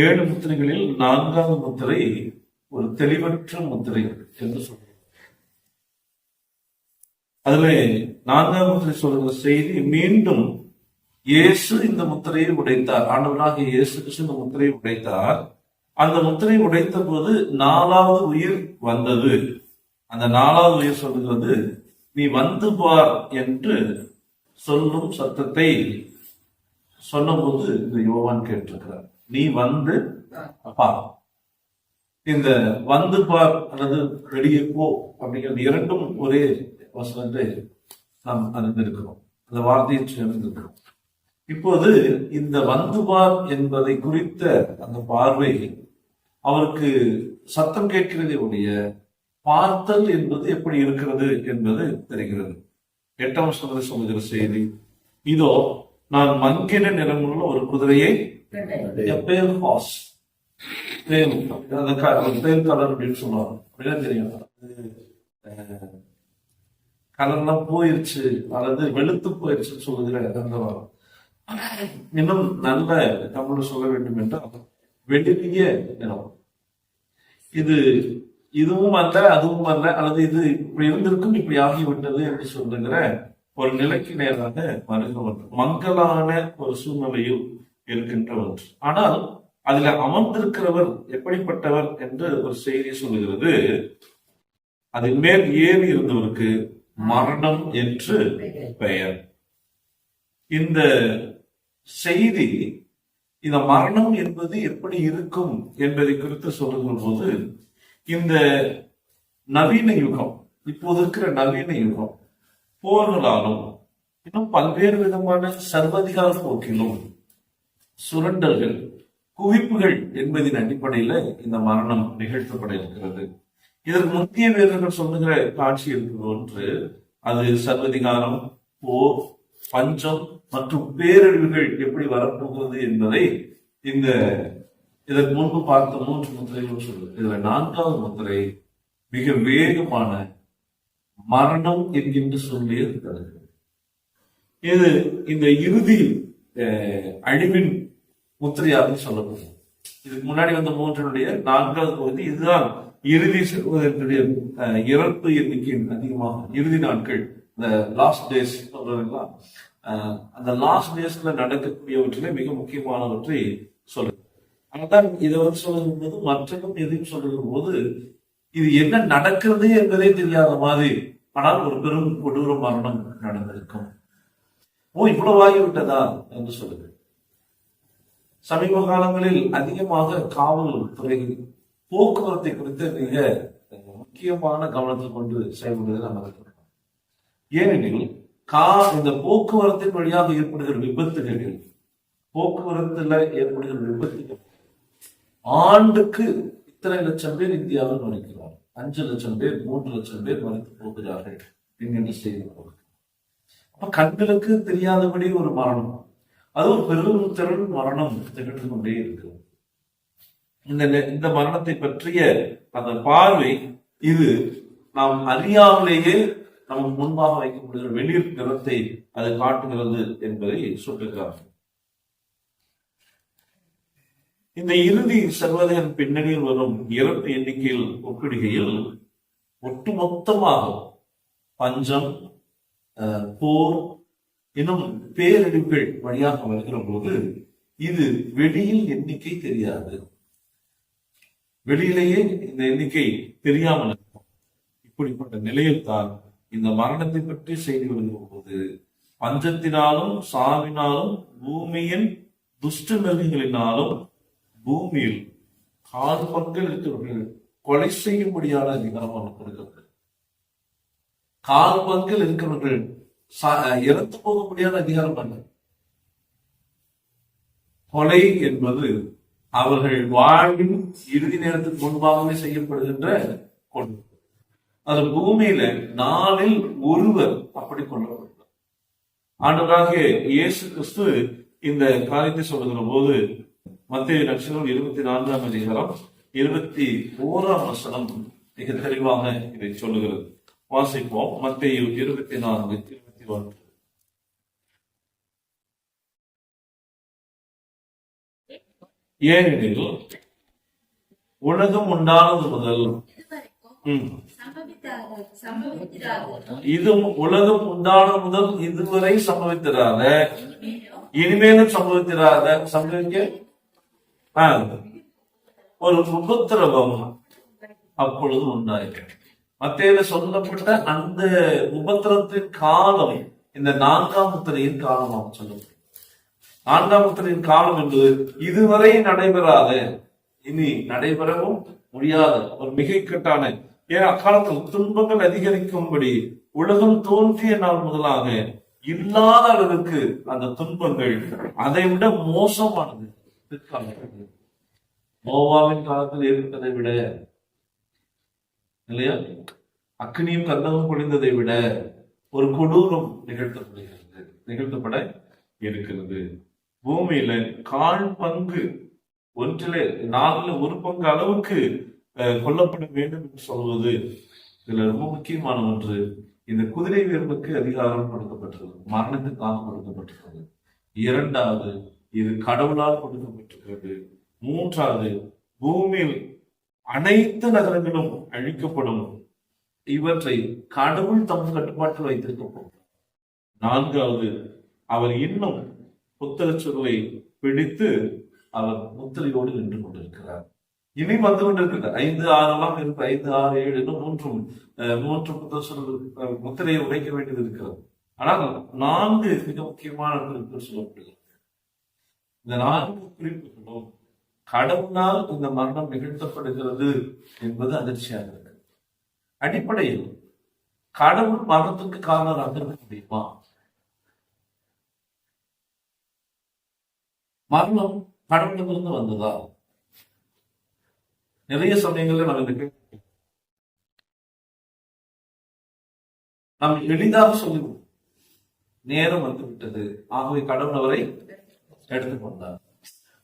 ஏழு முத்திரைகளில் நான்காவது முத்திரை ஒரு தெளிவற்ற முத்திரை என்று சொல்றோம். அதுல நான்காவது முத்திரை சொல்கிற செய்தி மீண்டும் இயேசு இந்த முத்திரையை உடைத்தார். ஆண்டவராக இயேசு கிருஷ்ண இந்த முத்திரையை உடைத்தார். அந்த முத்திரை உடைத்த போது நாலாவது உயிர் வந்தது. அந்த நாலாவது உயிர் சொல்லுகிறது நீ வந்து பார் என்று சொல்லும் சத்தத்தை சொன்னபோது இந்த யோவான் கேட்டிருக்கிறார். நீ வந்து பார் இந்த வந்து பார் அல்லது வெளியே போ அப்படிங்கிறது இரண்டும் ஒரே வசனத்தை நாம் அறிந்திருக்கிறோம். அந்த வார்த்தையை சேர்ந்திருக்கிறோம். இப்போது இந்த வந்து பார் என்பதை குறித்த அந்த பார்வை அவருக்கு சத்தம் கேட்கிறதே உடைய பார்த்தல் என்பது எப்படி இருக்கிறது என்பது தெரிகிறது. எட்டாம் வசனத்தில் சொல்லுகிற செய்தி இதோ நான் மங்கின நிறமுள்ள ஒரு குதிரையை ஹாஸ் பேல் அந்த பேல் கலர் அப்படின்னு சொல்லுவாங்க. அப்படின்னா தெரியும். கலர்லாம் போயிருச்சு. அல்லது வெளுத்து போயிருச்சுன்னு சொல்லுகிற அந்த வாரம் இன்னும் நல்ல தமிழ் சொல்ல வேண்டும் என்றால் வெளிரிய நிறம் இது இதுவும் அல்ல அதுவும் அல்ல அல்லது இது இப்படி இருந்திருக்கும் இப்படி ஆகிவிட்டது என்று சொல்லுகிற ஒரு நிலைக்கு நேராக ஒன்று மங்களான ஒரு சூழ்நிலையில் இருக்கின்றவர். ஆனால் அதுல அமர்ந்திருக்கிறவர் எப்படிப்பட்டவர் என்று ஒரு செய்தி சொல்லுகிறது. அதன் மேல் ஏறி இருந்தவருக்கு மரணம் என்று பெயர். இந்த செய்தி இந்த மரணம் என்பது எப்படி இருக்கும் என்பதை குறித்து சொல்லுகிற போது இந்த நவீன யுகம் இப்போது இருக்கிற நவீன யுகம் போர்களாலும் இன்னும் பல்வேறு விதமான சர்வதிகார போக்கிலும் சுரண்டல்கள் குவிப்புகள் என்பதின் அடிப்படையில இந்த மரணம் நிகழ்த்தப்பட இருக்கிறது. இதற்கு முக்கிய வீரர்கள் சொல்லுகிற காட்சி இருக்கிற ஒன்று அது சர்வதிகாரம் போர் பஞ்சம் மற்றும் பேரழிவுகள் எப்படி வரப்போகிறது என்பதை இந்த இதற்கு முன்பு பார்த்த மூன்று முத்திரைகள் சொல்லுது. இதுல நான்காவது முத்திரை மிக வேகமான மரணம் என்கின்ற சொல்லே இருக்கிறது இது இந்த இறுதி அழிவின் முத்திரையாக சொல்லப்படுது. இதுக்கு முன்னாடி வந்த மூன்றினுடைய நான்காவது பகுதி இதுதான் இறுதி செல்வதற்குடைய இறப்பு எண்ணிக்கையின் அதிகமாக இறுதி நாட்கள் இந்த லாஸ்ட் டேஸ் சொல்றதுங்களா அந்த லாஸ்ட் டேஸ்ல நடக்கக்கூடியவற்றிலே மிக முக்கியமானவற்றை சொல்லுது அதான் இதை வந்து சொல்லும் போது மற்றதும் எதையும் சொல்லும் போது இது என்ன நடக்கிறது என்பதே தெரியாத மாதிரி ஆனால் ஒரு பெரும் கொடூர மரணம் நடந்திருக்கும். ஓ இவ்வளவு ஆகிவிட்டதா? என்று சொல்லுது சமீப காலங்களில் அதிகமாக காவல் துறை போக்குவரத்தை குறித்து மிக முக்கியமான கவனத்தில் கொண்டு செயல்படுவதை நாம் இருக்கிறோம் ஏனெனில் கா இந்த போக்குவரத்தின் வழியாக ஏற்படுகிற விபத்துகளில் போக்குவரத்துல ஏற்படுகிற விபத்துகள் ஆண்டுக்கு இத்தனை லட்சம் பேர் இந்தியாவில் நுழைக்கிறோம் அஞ்சு லட்சம் பேர் மூன்று லட்சம் பேர் மறித்து போகிறார்கள் என்கின்ற செய்தி அப்ப கண்களுக்கு தெரியாதபடி ஒரு மரணம். அது ஒரு பெரும் திரள் மரணம் திகழ்ந்து கொண்டே இருக்கிறது. இந்த இந்த மரணத்தை பற்றிய அந்த பார்வை இது நாம் அறியாமலேயே நமக்கு முன்பாக வைக்கப்படுகிற வெளிர் நிறத்தை அது காட்டுகிறது என்பதை சொல்லுகிறார்கள் இந்த இறுதி சர்வதேச பின்னணியில் வரும் இறப்பு எண்ணிக்கையில் ஒப்பிடுகையில் ஒட்டுமொத்தமாக பஞ்சம் போர் இன்னும் பேரழிவுகள் வழியாக வருகிற போது இது வெளியில் எண்ணிக்கை தெரியாது. வெளியிலேயே இந்த எண்ணிக்கை தெரியாமல் இருக்கும். இப்படிப்பட்ட நிலையில் தான் இந்த மரணத்தை பற்றி செய்தி வருகிற போது பஞ்சத்தினாலும் சாவினாலும் பூமியின் துஷ்ட மிருகங்களினாலும் பூமியில் காது பங்களித்தவர்கள் கொலை கொலை செய்யும்படியான அதிகாரம் அவனுக்கு கொடுக்கிறது கால் பங்கில் இருக்கிறவர்கள் சா- இறந்து முடியாத அதிகாரம் அல்ல. கொலை என்பது அவர்கள் வாழ்வின் இறுதி நேரத்துக்கு முன்பாகவே செய்யப்படுகின்ற கொலை. அது பூமியில நாளில் ஒருவர் அப்படி கொல்லப்படுகிறார் ஆண்டவராக இயேசு கிறிஸ்து இந்த காரியத்தை சொல்லுகிற போது மத்திய லட்சணம் இருபத்தி நான்காம் அதிகாரம் இருபத்தி ஓராம் வசனம் மிக தெளிவாக இதை சொல்லுகிறது. வாசிப்போம். மத்திய இருபத்தி நான்கு இருபத்தி ஒன்று. ஏனெனில் உலகம் உண்டானது முதல் இது உலகம் உண்டான முதல் இதுவரை சம்பவித்திராத இனிமேலும் சம்பவித்திராத சம்பவிக்க ஒரு உபத்திரவம் அப்பொழுது உண்டாயிற்று. மத்தியில சொல்லப்பட்ட அந்த உபத்திரத்தின் காலம் இந்த நான்காம் முத்திரையின் காலமாக சொல்லப்படும் நான்காம் முத்திரையின் காலம் என்பது இதுவரை நடைபெறாத இனி நடைபெறவும் முடியாத. ஒரு மிகைக்கட்டான ஏன் அக்காலத்தில் துன்பங்கள் அதிகரிக்கும்படி உலகம் தோன்றிய நாள் முதலாக இல்லாத அளவுக்கு அந்த துன்பங்கள் அதை விட மோசமானது. பிற்காலத்தில் நோவாவின் காலத்தில் ஏற்பட்டதை விட இல்லையா? அக்னியும் கந்தமும் பொழிந்ததை விட ஒரு கொடூரம் நிகழ்த்தப்படுகிறது நிகழ்த்தப்பட இருக்கிறது. பூமியில கால் பங்கு ஒன்றிலே நாலுல ஒரு பங்கு அளவுக்கு கொல்லப்பட வேண்டும் என்று சொல்வது இதுல ரொம்ப முக்கியமான ஒன்று. இந்த குதிரை வீரனுக்கு அதிகாரம் கொடுக்கப்பட்டிருக்கிறது மரணத்துக்காக கொடுக்கப்பட்டிருக்கிறது. இரண்டாவது இது கடவுளால் கொடுக்கப்பட்டிருக்கிறது. மூன்றாவது பூமியில் அனைத்து நகரங்களும் அழிக்கப்படும். இவற்றை கடவுள் தம் கட்டுப்பாட்டில் வைத்திருக்க போகிறார் நான்காவது அவர் இன்னும் புத்தகச் சுருளை பிடித்து அவர் முத்திரையோடு நின்று கொண்டிருக்கிறார். இனி வந்து கொண்டிருக்கிறது. ஐந்து ஆறெல்லாம் இருக்கு. ஐந்து ஆறு ஏழு இன்னும் மூன்றும் மூன்று புத்தக சுருள் முத்திரையை உடைக்க வேண்டியது இருக்கிறது. ஆனால் நான்கு மிக முக்கியமான சொல்லப்படுகிறது. இந்த நான்கு குறிப்புகளும் கடவுளால் இந்த மரணம் நிகழ்த்தப்படுகிறது என்பது அதிர்ச்சியாக இருக்கு. அடிப்படையில் கடவுள் மரணத்துக்கு காரணராக இருக்க முடியுமா மரணம் கடவுளிலிருந்து வந்ததா? நிறைய சமயங்களில் நம்ம இந்த நாம் எளிதாக சொல்லுவோம் நேரம் வந்து விட்டது ஆகவே கடவுள் அவரை எடுத்துக்கொண்டார்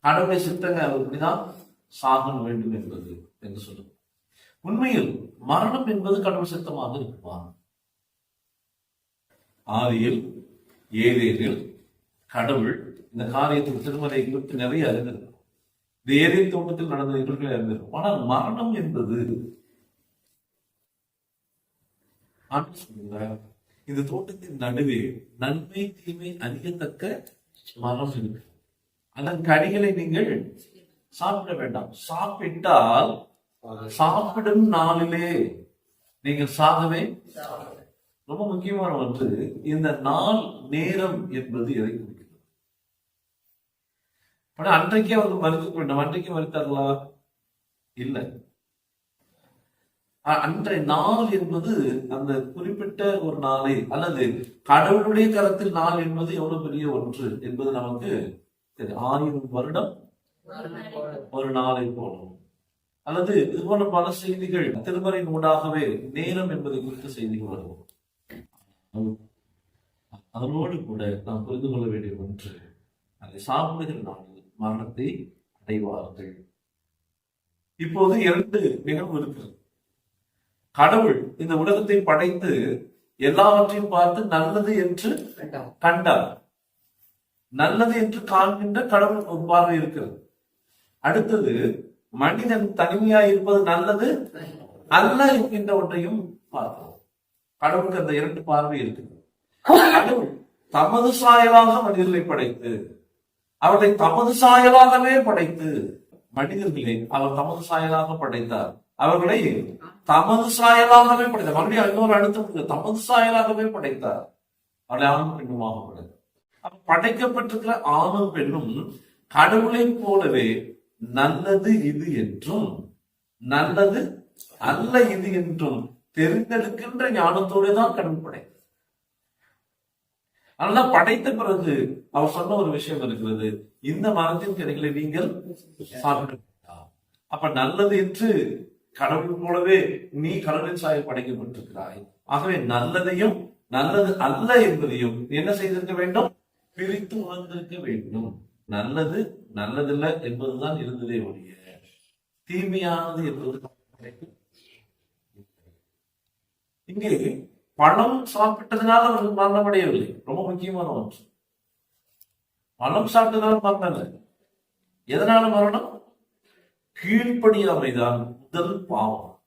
கடவுளை சித்தங்க அவர் இப்படிதான் சாகணும் வேண்டும் என்பது என்று சொல்லுவோம் உண்மையில் மரணம் என்பது கடவுள் சித்தமாக இருக்குமா? ஆதியில் ஏதேனில் கடவுள் இந்த காரியத்தில் திருமலை குறித்து நிறைய அறிந்திருக்கும். இந்த ஏதேன் தோட்டத்தில் நடந்த நிகழ்வுகளை அறிந்திருக்கும். ஆனால் மரணம் என்பது இந்த தோட்டத்தின் நடுவே நன்மை தீமை அறியத்தக்க மரம் இருக்கு. அதன் கனிகளை நீங்கள் சாப்பிட வேண்டாம். சாப்பிட்டால் சாப்பிடும் நாளிலே நீங்கள் சாகவே ரொம்ப முக்கியமான ஒன்று இந்த நாள் நேரம் என்பது எதை குறிக்கிறது? ஆனா அன்றைக்கே அவர்கள் மறுக்க வேண்டும் அன்றைக்கு மறுத்தார்களா இல்லை. அன்றைய நாள் என்பது அந்த குறிப்பிட்ட ஒரு நாளை அல்லது கடவுளுடைய கரத்தில் நாள் என்பது எவ்வளவு பெரிய ஒன்று என்பது நமக்கு ஆயிரம் வருடம் ஒரு நாளை போலும் அல்லது இது போன்ற பல செய்திகள் திருமறை ஊடாகவே நேரம் என்பதை குறித்த செய்திகள் வரும் அதனோடு கூட நாம் புரிந்து கொள்ள வேண்டிய ஒன்று அதை சாப்பிடுகிற நாளில் மரணத்தை அடைவார்கள். இப்போது இரண்டு நிகழ்வு இருக்கிறது. கடவுள் இந்த உலகத்தை படைத்து எல்லாவற்றையும் பார்த்து நல்லது என்று கண்டார். நல்லது என்று காண்கின்ற கடவுள் ஒரு பார்வை இருக்கிறது. அடுத்தது மனிதன் தனிமையா இருப்பது நல்லது அல்ல என்கின்ற ஒன்றையும் பார்க்கிறோம். கடவுளுக்கு அந்த இரண்டு பார்வை இருக்குது கடவுள் தமது சாயலாக மனிதர்களை படைத்து அவர்களை தமது சாயலாகவே படைத்து மனிதர்களை அவர் தமது சாயலாக படைத்தார். அவர்களை தமது சாயலாகவே படைத்தார். மறுபடியும் இன்னொரு அடுத்தது தமது சாயலாகவே படைத்தார். அவர்களை ஆணும் பெண்ணுமாக படைத்தார் படைக்கப்பட்டிருக்கிற ஆணும் பெண்ணும் கடவுளை போலவே நல்லது இது என்றும் நல்லது அல்ல இது என்றும் தெரிந்தெடுக்கின்ற ஞானத்தோடு தான் கடவுள் படை அதனால படைத்த பிறகு அவர் சொன்ன ஒரு விஷயம் இருக்கிறது இந்த மரத்தின் கிடைகளை நீங்கள் சாப்பிட அப்ப நல்லது என்று கடவுள் போலவே நீ கடவுளின் சாயல் படைக்கப்பட்டிருக்கிறாய். ஆகவே நல்லதையும் நல்லது அல்ல என்பதையும் என்ன செய்திருக்க வேண்டும்? பிரித்து உணர்ந்திருக்க வேண்டும். நல்லது நல்லதில்லை என்பதுதான் இருந்ததே ஒழிய தீமையானது என்பது இங்கே பணம் சாப்பிட்டதுனால அவர்கள் மரணமடையவில்லை. ரொம்ப முக்கியமான ஒன்று. பணம் சாப்பிட்டதுனால மரணம் எதனால மரணம்? கீழ்ப்படியாமைதான் முதல் பாவம்.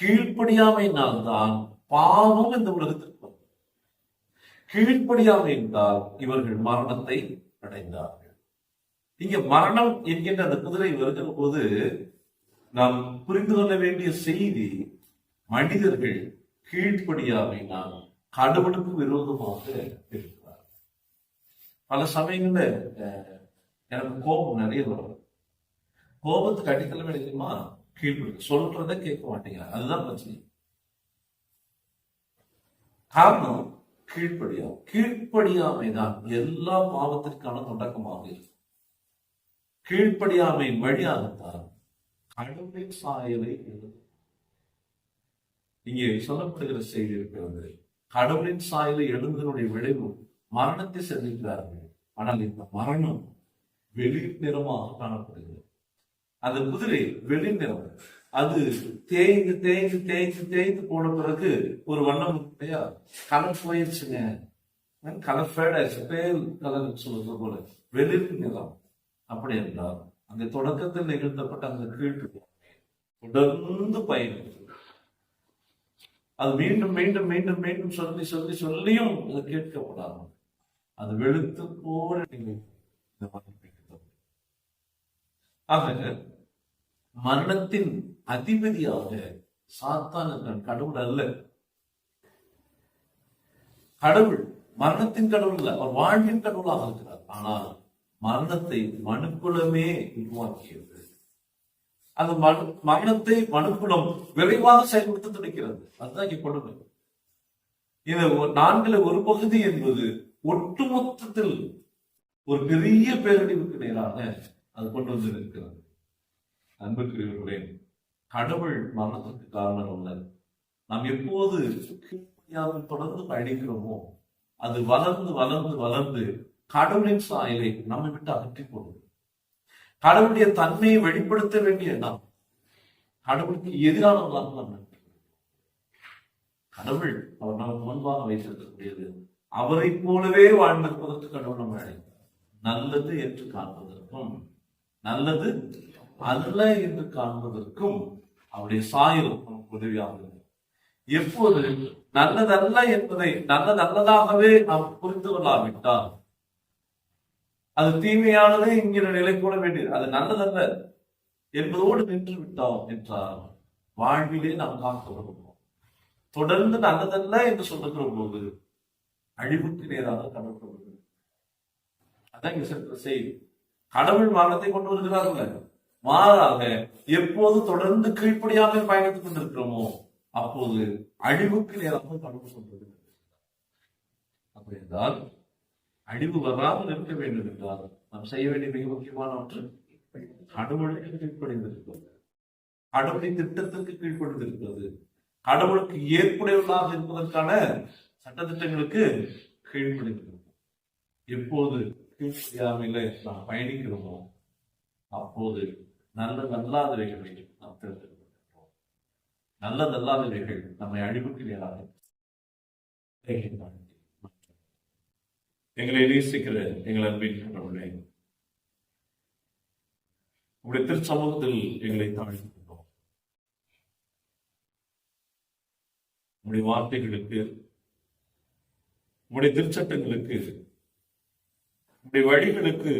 கீழ்ப்படியாமையினால்தான் பாவம் இந்த உலகத்தில் வந்தது. இருந்தால் இவர்கள் மரணத்தை அடைந்தார்கள். இங்க மரணம் என்கின்ற அந்த குதிரை வருகிற போது நாம் புரிந்து கொள்ள வேண்டிய செய்தி மனிதர்கள் கீழ்ப்படியாமையினால் கடவுளுக்கு விரோதமாக இருக்கிறார் பல சமயங்கள்ல எனக்கு கோபம் நிறைய வரும். கோபத்துக்கு அடித்தளம் தெரியுமா கீழ்ப்படி சொல்றத கேட்க மாட்டேங்கிறார். அதுதான் பிரச்சனை. காரணம் கீழ்ப்படியாம் கீழ்ப்படியாமை தான் எல்லா பாவத்திற்கான தொடக்கமாக இருக்கும். கீழ்ப்படியாமை வழியாகத்தான் கடவுளின் சாயலை எழுதும். இங்கே சொல்லப்படுகிற செய்தி இருக்கிறது கடவுளின் சாயலை எழுந்ததனுடைய விளைவு மரணத்தை சந்திக்கிறார்கள். ஆனால் இந்த மரணம் வெளிர் நிறமாக காணப்படுகிறது. அந்த குதிரை வெளிர் நிறம் அது தேய்ந்து தேய்ந்து தேய்ந்து தேய்ந்து போன பிறகு ஒரு வண்ணம் இல்லையா? கலர் போயிடுச்சுங்க கலர் ஃபேட் ஆயிடுச்சு? பேல் கலர் சொல்றது போல. வெளிர் நிலம் அப்படி என்றால் அந்த தொடக்கத்தில் நிகழ்த்தப்பட்ட அந்த கீழ்ப்பு தொடர்ந்து பயணிக்கிறது அது மீண்டும் மீண்டும் மீண்டும் மீண்டும் சொல்லி சொல்லி சொல்லியும் அது கேட்கப்படாது. அது வெளுத்து போல நீங்கள் இந்த மரணத்தை ஆக மரணத்தின் அதிபதியாக சாத்தான் இருக்கிறான் கடவுள் அல்ல. கடவுள் மரணத்தின் கடவுள் அல்ல அவர் வாழ்வின் கடவுளாக இருக்கிறார். ஆனால் மரணத்தை மனுக்குலமே உருவாக்கியது. அந்த மரணத்தை மனுக்குலம் விரைவாக செயல்படுத்த துடிக்கிறது அதுதான் இங்க கொடுமை இந்த ஒரு- நான்குல ஒரு பகுதி என்பது ஒட்டுமொத்தத்தில் ஒரு பெரிய பேரழிவுக்கு நேராக அது கொண்டு வந்து இருக்கிறது அன்புக்குரியவர்களே கடவுள் மரணத்திற்கு காரணம் அல்ல நாம் எப்போது தொடர்ந்து பயணிக்கிறோமோ அது வளர்ந்து வளர்ந்து வளர்ந்து கடவுளின் சாயலை நம்மை விட்டு அகற்றி போடும் கடவுளுடைய தன்மையை வெளிப்படுத்த வேண்டிய நாம் கடவுளுக்கு எதிரானவர்களாக நாம் கடவுள் அவர் நமக்கு முன்பாக வைத்திருக்கக்கூடியது அவரைப் போலவே வாழ்ந்திருப்பதற்கு கடவுள் நம்ம நல்லது என்று காண்பதற்கும் நல்லது அல்ல என்று காண்பதற்கும் அவருடைய சாயம் உதவியாகிறது எப்போது நல்லதல்ல என்பதை நல்லதல்லதாகவே நாம் புரிந்து கொள்ளாவிட்டால் அது தீமையானதே என்கிற நிலை கூட வேண்டியது. அது நல்லதல்ல என்பதோடு நின்று விட்டோம் என்றால் வாழ்விலே நாம் காக்கப்படுவோம் தொடர்ந்து நல்லதல்ல என்று சொல்லுகிற போது அழிவுக்கு நேராக கடவுள் அதான் இங்க சென்ற செய்தி கடவுள் மரணத்தை கொண்டு வருகிறார்கள் மாறாக எப்போது தொடர்ந்து கீழ்ப்படியாமல் பயணித்துக் கொண்டிருக்கிறோமோ அப்போது அழிவுக்கு நேராக கடந்து கொண்டு அப்படி என்றால் அழிவு வராமல் இருக்க வேண்டும் என்றால் நாம் செய்ய வேண்டிய மிக முக்கியமான ஒன்று கடவுளுக்கு கீழ்ப்படிந்திருக்கிறது. கடவுளின் திட்டத்திற்கு கீழ்ப்படிந்திருக்கிறது. கடவுளுக்கு ஏற்புடையவர்களாக இருப்பதற்கான சட்டத்திட்டங்களுக்கு கீழ்ப்படிந்திருக்கிறது. எப்போது கீழ்ப்படியாமல் நாம் பயணிக்கிறோமோ அப்போது நல்லதல்லாதவைகளை நாம் தெரிந்திருக்கிறோம் நல்லதல்லாதவைகள் நம்மை அழிவுக்கு நேராக எங்களை நேசிக்கிற எங்கள் அன்பின் கடவுளே உங்களுடைய திருச்சமூகத்தில் எங்களை தாழ்த்துகிறோம் உங்களுடைய வார்த்தைகளுக்கு உங்களுடைய திருச்சட்டங்களுக்கு உங்களுடைய வழிகளுக்கு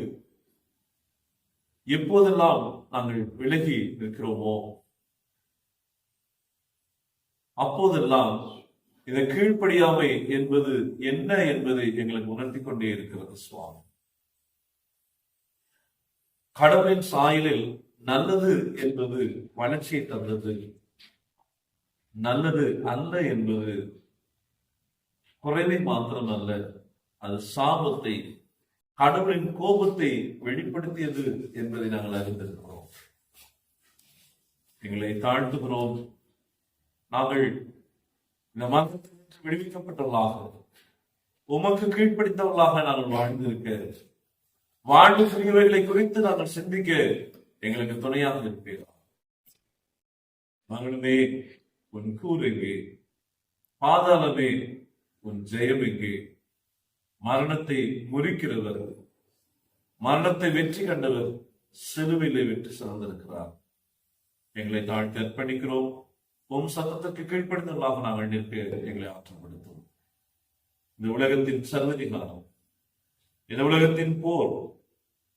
எப்போதெல்லாம் நாங்கள் விலகி நிற்கிறோமோ? அப்போதெல்லாம் இந்த கீழ்ப்படியாமை என்பது என்ன என்பதை எங்களுக்கு உணர்த்தி கொண்டே இருக்கிறது சுவாமி. கடவுளின் சாயலில் நல்லது என்பது வளர்ச்சியை தந்தது நல்லது அல்ல என்பது குறைவை மாத்திரம் அல்ல அது சாபத்தை கடவுளின் கோபத்தை வெளிப்படுத்தியது என்பதை நாங்கள் அறிந்திருக்கிறோம். எங்களை தாழ்த்துகிறோம். நாங்கள் இந்த மதத்திலிருந்து விடுவிக்கப்பட்டவர்களாக உமக்கு கீழ்ப்படித்தவர்களாக நாங்கள் வாழ்ந்திருக்க வாழ்வுக்குரியவைகளை குறித்து நாங்கள் சிந்திக்க எங்களுக்கு துணையாக இருப்பீர்கள் மகனமே உன் கூறு எங்கே பாதாளமே உன் ஜெயம் எங்கே மரணத்தை முறிக்கிறவர் மரணத்தை வெற்றி கண்டவர் சிலுவையிலே வெற்றி சிறந்திருக்கிறார். எங்களை தாழ்த்தி அர்ப்பணிக்கிறோம். உன் சத்தத்திற்கு கீழ்ப்படுத்தலாக நாங்கள் நிற்க எங்களை ஆற்றப்படுத்தும் இந்த உலகத்தின் சர்வதிகாரம் இந்த உலகத்தின் போர்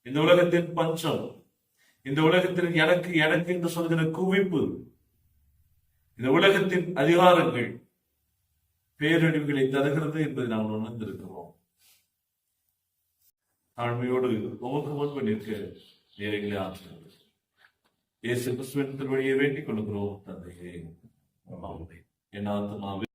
இந்த உலகத்தின் பஞ்சம் இந்த உலகத்தில் எனக்கு எனக்கு என்று சொல்கிற குவிப்பு இந்த உலகத்தின் அதிகாரங்கள் பேரழிவுகளை தருகிறது என்பதை நாம் உணர்ந்திருக்கிறோம். தாழ்மையோடு உமக்கு முன்பு நிற்க நேரங்களை ஆற்றுகிறது இயேசு கிறிஸ்துவின் திருவழியை வேண்டிக் கொள்கிறோம் தந்தையே ஆமென். என் ஆத்மாவே